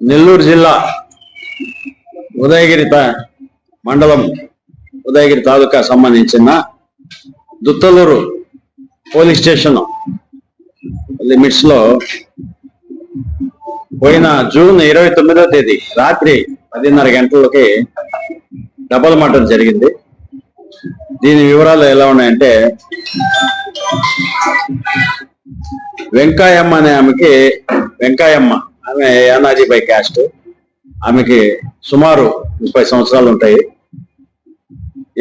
నెల్లూరు జిల్లా ఉదయగిరి మండలం ఉదయగిరి తాలూకా సంబంధించిన దుత్తలూరు పోలీస్ స్టేషన్ లిమిట్స్లో పోయిన జూన్ ఇరవై తొమ్మిదో తేదీ రాత్రి పదిన్నర గంటలకి డబల్ మటన్ జరిగింది. దీని వివరాలు ఎలా ఉన్నాయంటే వెంకాయమ్మ అనే ఆమెకి వెంకాయమ్మ ఆమె యానాజీ బై క్యాస్ట్ ఆమెకి సుమారు ముప్పై సంవత్సరాలు ఉంటాయి.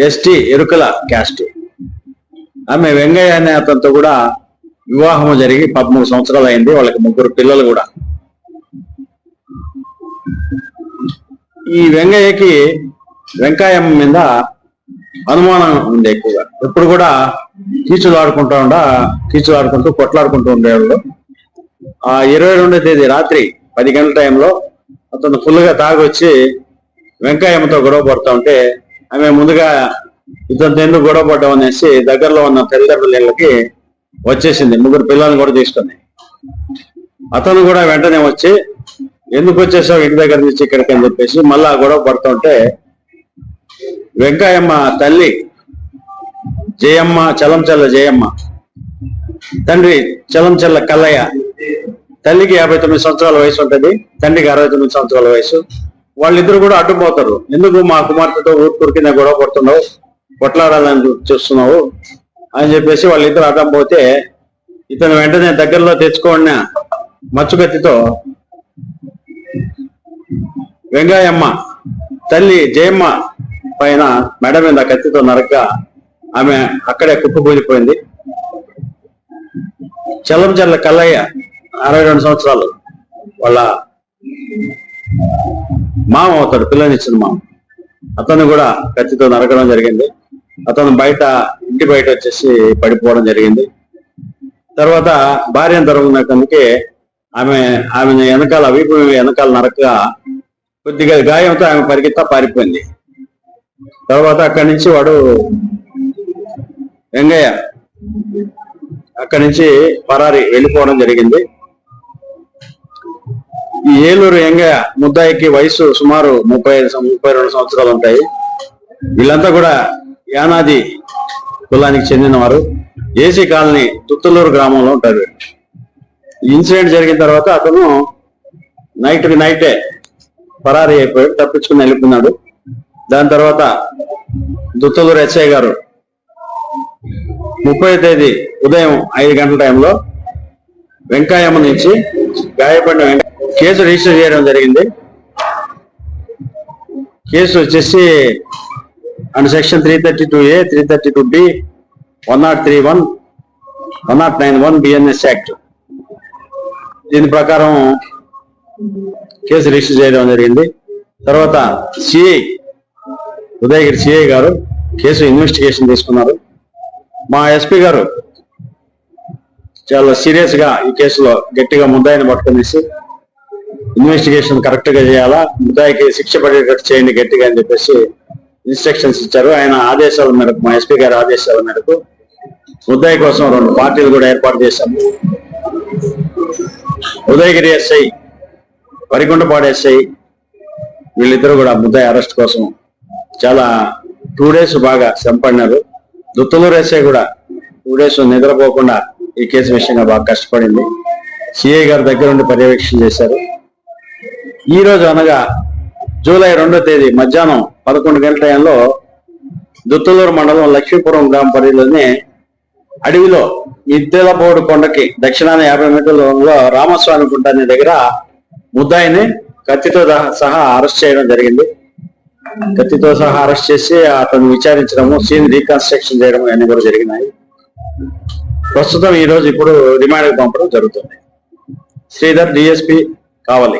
ఎస్టీ ఎరుకల క్యాస్ట్ ఆమె వెంగయ్య అనే అతనితో కూడా వివాహం జరిగి పదమూడు సంవత్సరాలు అయింది. వాళ్ళకి ముగ్గురు పిల్లలు కూడా. ఈ వెంగయ్యకి వెంకాయమ్మ మీద అనుమానం ఉంది ఎక్కువగా. ఎప్పుడు కూడా కీచులు ఆడుకుంటా ఉండ కీచులు ఆడుకుంటూ కొట్లాడుకుంటూ ఉండేవాళ్ళు. ఆ ఇరవై రెండో తేదీ రాత్రి పది గంటల టైంలో అతను ఫుల్గా తాగొచ్చి వెంకాయమ్మతో గొడవ పడుతూ ఉంటే ఆమె ముందుగా ఇద్దరు ఎందుకు గొడవ పడ్డాం అనేసి దగ్గరలో ఉన్న తల్లిదండ్రుల ఇళ్ళకి వచ్చేసింది. ముగ్గురు పిల్లల్ని కూడా తీసుకుంది అతను కూడా వెంటనే వచ్చి ఎందుకు వచ్చేసావు ఇంటి దగ్గర నుంచి ఇక్కడికి? అని చెప్పేసి మళ్ళా గొడవ పడుతుంటే వెంకాయమ్మ తల్లి జయమ్మ చలంచల్ల జయమ్మ తండ్రి చలంచల్ల కల్లయ్య తల్లికి యాభై తొమ్మిది సంవత్సరాల వయసు ఉంటుంది తండ్రికి అరవై తొమ్మిది సంవత్సరాల వయసు. వాళ్ళిద్దరు కూడా అడ్డుపోతారు ఎందుకు మా కుమార్తెతో ఊరు కింద గొడవ పడుతున్నావు? కొట్లాడాలని చూస్తున్నావు? అని చెప్పేసి వాళ్ళిద్దరు అడ్డం పోతే ఇతను వెంటనే దగ్గరలో తెచ్చుకోండి మచ్చుకత్తితో వెంగాయమ్మ తల్లి జయమ్మ పైన మెడ మీద కత్తితో నరక ఆమె అక్కడే కుప్పకూలిపోయింది. చల్లం చల్ల కల్లయ్య అరవై రెండు సంవత్సరాలు వాళ్ళ మామ అవుతాడు పిల్లనిచ్చిన మామ. అతను కూడా కత్తితో నరకడం జరిగింది. అతను బయట ఇంటి బయట వచ్చేసి పడిపోవడం జరిగింది. తర్వాత భార్య తరుగునకందుకే ఆమె ఆమె వెనకాల వీపు వెనకాల నరకగా కొద్దిగా గాయంతో ఆమె పరిగెత్తా పారిపోయింది. తర్వాత అక్కడి నుంచి వాడు వెంగయ్య అక్కడి నుంచి పరారి వెళ్ళిపోవడం జరిగింది. ఈ ఏలూరు యంగ ముద్దాయికి వయసు సుమారు ముప్పై ముప్పై రెండు సంవత్సరాలు ఉంటాయి. వీళ్ళంతా కూడా యానాది కులానికి చెందినవారు. ఏసీ కాలనీ తుత్తలూరు గ్రామంలో ఉంటారు. ఈ ఇన్సిడెంట్ జరిగిన తర్వాత అతను నైట్ నైటే పరారీ అయిపోయాడు తప్పించుకుని వెళ్ళిపోయినాడు. దాని తర్వాత దుత్తలూరు ఎస్ఐ గారు ముప్పై తేదీ ఉదయం ఐదు గంటల టైంలో వెంకాయమ్మ నుంచి గాయపడిన వెంక- కేసు రిజిస్టర్ చేయడం జరిగింది. కేసు వచ్చేసి and section three thirty two A three thirty two B one nought three one one nought nine one BNS act. దీని ప్రకారం కేసు రిజిస్టర్ చేయడం జరిగింది. తర్వాత సిఐ ఉదయగిరి సిఐ గారు కేసు ఇన్వెస్టిగేషన్ తీసుకున్నారు. మా ఎస్పీ గారు చాలా సీరియస్గా ఈ కేసులో గట్టిగా ముద్దాయిని పట్టుకునేసి ఇన్వెస్టిగేషన్ కరెక్ట్గా చేయాలా? ముద్దాయికి శిక్ష పడేటట్టు చేయండి గట్టిగా అని చెప్పేసి ఇన్స్ట్రక్షన్స్ ఇచ్చారు. ఆయన ఆదేశాల మేరకు మా ఎస్పీ గారి ఆదేశాల మేరకు ముద్దాయి కోసం రెండు పార్టీలు కూడా ఏర్పాటు చేశాము ఉదయగిరి ఎస్ఐ వరికొండపాడు ఎస్ఐ వీళ్ళిద్దరూ కూడా ముద్దాయి అరెస్ట్ కోసం చాలా టూ డేస్ బాగా శ్రమపడినారు దుత్తలూరు ఎస్ఐ కూడా టూ డేస్ నిద్రపోకుండా ఈ కేసు విషయంగా బాగా కష్టపడింది. సిఐ గారి దగ్గర ఉండి పర్యవేక్షణ చేశారు. ఈ రోజు అనగా జూలై రెండో తేదీ మధ్యాహ్నం పదకొండు గంటల టైంలో దుత్తలూరు మండలం లక్ష్మీపురం గ్రామ పరిధిలోని అడవిలో మిద్దెలపోడు కొండకి దక్షిణాన యాభై మీటర్ల దూరంలో రామస్వామి గుంట అనే దగ్గర ముద్దాయిని కత్తితో సహా- సహా అరెస్ట్ చేయడం జరిగింది. కత్తితో సహా అరెస్ట్ చేసి అతను విచారించడము సీన్ రీకన్స్ట్రక్షన్ చేయడం అన్ని కూడా జరిగినాయి. ప్రస్తుతం ఈ రోజు ఇప్పుడు రిమాండ్కి పంపడం జరుగుతుంది. శ్రీధర్ డిఎస్పి కావాలి.